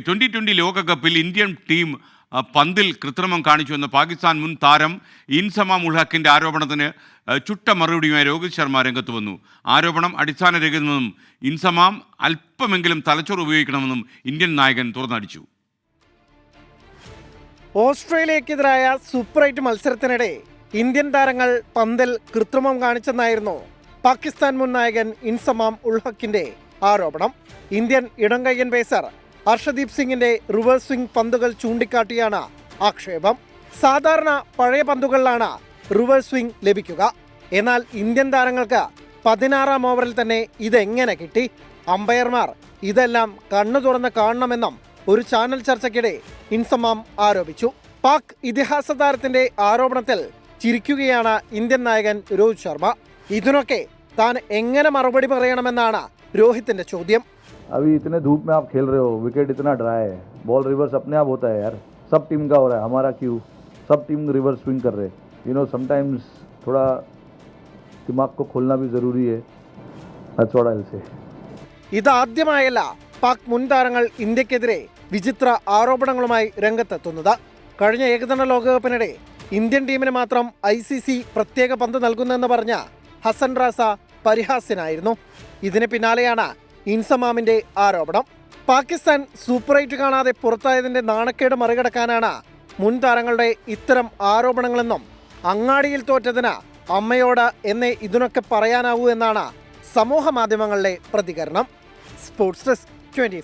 Twenty twenty ലോകകപ്പിൽ Indian team പന്തിൽ കൃത്രിമം കാണിച്ചു എന്ന പാകിസ്ഥാൻ മുൻ താരം ഇൻസമാം ഉൾ ഹക്കിന്റെ ആരോപണത്തിന് ചുട്ട മറുപടിയുമായി രോഹിത് ശർമ്മ രംഗത്ത് വന്നു. ആരോപണം അടിസ്ഥാനരഹിതമെന്നും ഇൻസമാം അല്പമെങ്കിലും തലച്ചോറ് ഉപയോഗിക്കണമെന്നും ഇന്ത്യൻ നായകൻ തുറന്നടിച്ചു. ഓസ്ട്രേലിയക്കെതിരായ സൂപ്പർ മത്സരത്തിനിടെ ഇന്ത്യൻ താരങ്ങൾ പന്തിൽ കൃത്രിമം കാണിച്ചെന്നായിരുന്നു പാകിസ്ഥാൻ മുൻ നായകൻ ഇൻസമാം ഉൾഹക്കിന്റെ ആരോപണം. ഇന്ത്യൻ ഇടംകയ്യൻ പേസർ ഹർഷദീപ് സിംഗിന്റെ റിവേഴ്സ് സ്വിംഗ് പന്തുകൾ ചൂണ്ടിക്കാട്ടിയാണ് ആക്ഷേപം. സാധാരണ പഴയ പന്തുകളിലാണ് റിവേഴ്സ് സ്വിംഗ് ലഭിക്കുക. എന്നാൽ ഇന്ത്യൻ താരങ്ങൾക്ക് പതിനാറാം ഓവറിൽ തന്നെ ഇതെങ്ങനെ കിട്ടി? അമ്പയർമാർ ഇതെല്ലാം കണ്ണു തുറന്ന് കാണണമെന്നും ഒരു ചാനൽ ചർച്ചയ്ക്കിടെ ഇൻസമാം ആരോപിച്ചു. പാക് ഇതിഹാസ താരത്തിന്റെ ആരോപണത്തിൽ ചിരിക്കുകയാണ് ഇന്ത്യൻ നായകൻ രോഹിത് ശർമ്മ. ഇതിനൊക്കെ താൻ എങ്ങനെ മറുപടി പറയണമെന്നാണ് രോഹിത്തിന്റെ ചോദ്യം अभी इतने धूप में आप खेल रहे हो विकेट इतना ड्राई है बॉल रिवर्स अपने आप होता है यार सब टीम का हो रहा है हमारा क्यों सब टीम रिवर्स स्विंग कर रहे हैं यू नो समटाइम्स थोड़ा दिमाग को खोलना भी ज़रूरी है that's what I will say ഇതാദ്യമായല്ല Pak മുൻ താരങ്ങൾ ഇന്ത്യക്കെതിരെ വിചിത്ര ആരോപണങ്ങളുമായി രംഗത്തെത്തുന്നത് കഴിഞ്ഞ ഏകദിന ലോകകപ്പിനിടെ ഇന്ത്യൻ ടീമിന് മാത്രം ഐ സി സി പ്രത്യേക പന്ത് നൽകുന്നെന്ന് പറഞ്ഞ ഹസൻ റാസ പരിഹാസ്യനായിരുന്നു. ഇതിന് പിന്നാലെയാണ് ഇൻസമാമിന്റെ ആരോപണം. പാകിസ്ഥാൻ സൂപ്പർ എയ്റ്റ് കാണാതെ പുറത്തായതിന്റെ നാണക്കേട് മറികടക്കാനാണ് മുൻ താരങ്ങളുടെ ഇത്തരം ആരോപണങ്ങളെന്നും അങ്ങാടിയിൽ തോറ്റതിന് അമ്മയോട് എന്നെ ഇതിനൊക്കെ പറയാനാവൂ എന്നാണ് സമൂഹ മാധ്യമങ്ങളുടെ പ്രതികരണം. Sports desk twenty